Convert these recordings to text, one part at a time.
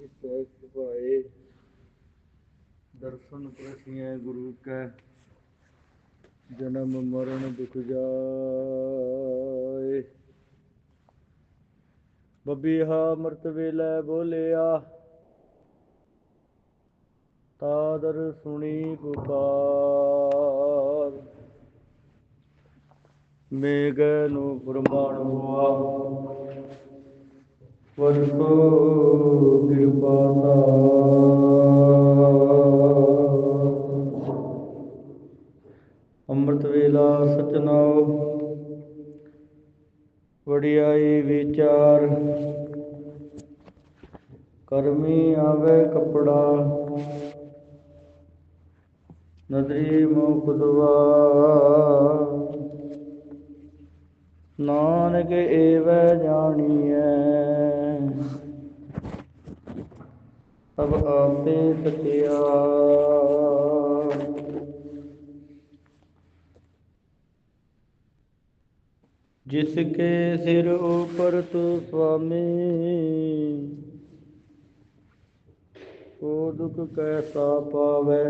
ਸਹਿ ਸੁਭਾਏ ਦਰਸ਼ਨ ਪ੍ਰਸਿਐ ਗੁਰੂ ਕੈ, ਜਨਮ ਮਰਨ ਦੁਖ ਜਾਏ। ਬੱਬੀਹਾ ਅੰਮ੍ਰਿਤ ਵੇਲੇ ਬੋਲਿਆ, ਤਾਦਰ ਸੁਣੀ ਪੁਕਾਰ। ਮੇਘ ਨੂੰ ਪ੍ਰਮਾਣ ਹੋਆ ਵਰਤੋ ਕਿਰਪਾ ਅੰਮ੍ਰਿਤ ਵੇਲਾ ਸਚਨਾਉ ਵੜਿਆਈ ਵਿਚਾਰ। ਕਰਮੀ ਆਵੇ ਕਪੜਾ। ਨਦਰੀ ਮੁਖ ਦੁਆਰ ਨਾਨਕ ਏਵੈ ਜਾਣੀਐ। ਸਭ ਆਪੇ ਸਚਿਆ। ਜਿਸ ਕੇ ਸਿਰ ਉਪਰ ਤੂ ਸੁਆਮੀ, ਕੋ ਦੁਖ ਕੈਸਾ ਪਾਵੈ।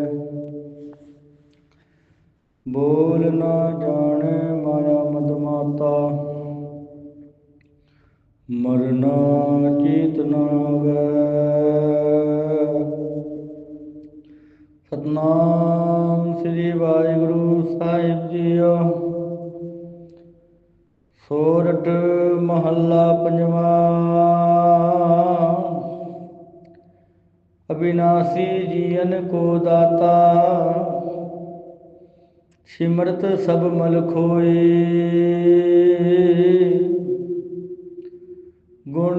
ਬੋਲ ਨਾ ਜਾਣੇ ਮਾਇਆ ਮਰਨਾ ਚੇਤਨਾ ਵੈ ਸਤਨਾਮ ਸ੍ਰੀ ਵਾਹਿਗੁਰੂ ਸਾਹਿਬ ਜੀਓ। ਸੋਰਠ ਮਹੱਲਾ ਪੰਜਵਾ। ਅਬਿਨਾਸੀ ਜੀਵਨ ਕੋ ਦਾਤਾ, ਸਿਮਰਤ ਸਭ ਮਲ ਖੋਏ।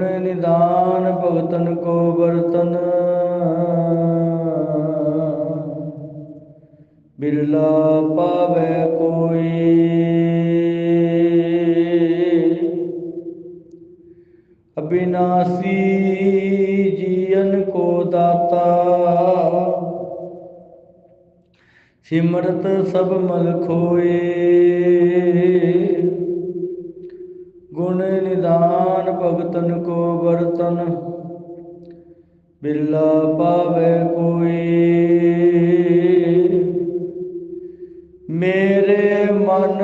ਨਿਦਾਨ ਭਗਤਨ ਕੋ ਵਰਤਨ। ਬਿਰਲਾ ਪਾਵੇ ਕੋਈ। ਅਬਿਨਾਸੀ ਜੀਵਨ ਕੋ ਦਾਤਾ। ਸਿਮਰਤ ਸਭ ਮਲ ਖੋਏ। ਭਗਤਨ ਕੋ ਵਰਤਨ, ਬਿਰਲਾ ਪਾਵੇ ਕੋਈ। ਮੇਰੇ ਮਨ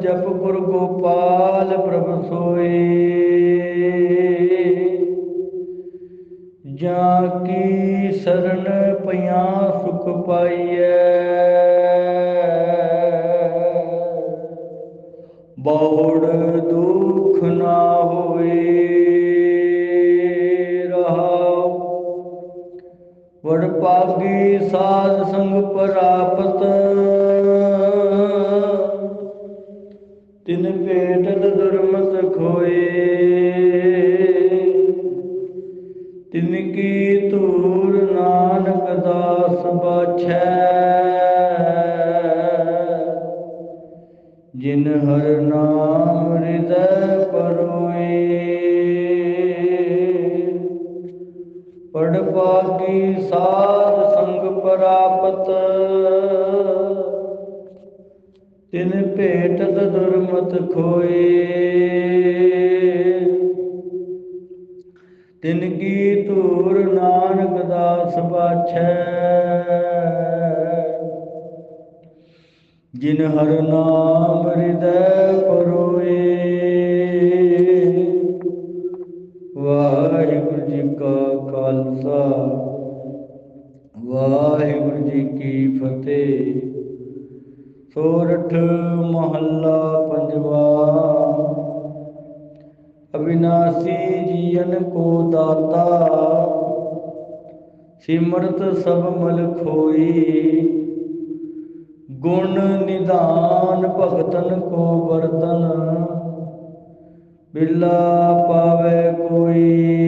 ਜਪ ਗੁਰ ਗੋਪਾਲ ਪ੍ਰਭ ਸੋਈ ਜਾਂ ਕੀ ਸਰਨ ਪਿਆ ਸੁਖ ਪਾਈਐ। ਬਹੁੜ ਦੁਖ ਸਾਧ ਸੰਗ ਪ੍ਰਾਪਤ। ਤਿਨ ਭੇਟਤ ਦੁਰਮਤ ਖੋਏ ਤਿਨ ਕੀ ਧੂਰ ਨਾਨਕ ਦਾਸ ਬਾਛੈ। ਜਿਨ ਹਰ ਨਾਮ ਹਿਰਦੈ ਪਰੋਏ। ਪੜ ਪਾਗੀ ਸਾਧ ਸੰਗ ਪ੍ਰਾਪਤ। ਤਿਨ ਭੇਟਤ ਦੁਰਮਤ ਖੋਏ। ਤਿਨ ਕੀ ਧੂਰ ਨਾਨਕ ਦਾਸ ਬਾਛੈ ਜਿਨ ਹਰ ਨਾਮ ਹਿਰਦੈ ਪਰੋਏ। ਵਾਹਿਗੁਰੂ ਜੀ ਕਾ ਖਾਲਸਾ। ਵਾਹਿਗੁਰੂ ਜੀ ਕੀ ਫਤਿਹ। ਸੋਰਠ ਮਹੱਲਾ ਪੰਜਵਾ। ਅਬਿਨਾਸੀ ਜੀਵਨ ਕੋ ਦਾਤਾ, ਸਿਮਰਤ ਸਭ ਮਲ ਖੋਈ। ਗੁਣ ਨਿਦਾਨ ਭਗਤਨ ਕੋ ਵਰਤਨ ਬਿਰਲਾ ਪਾਵੇ ਕੋਈ।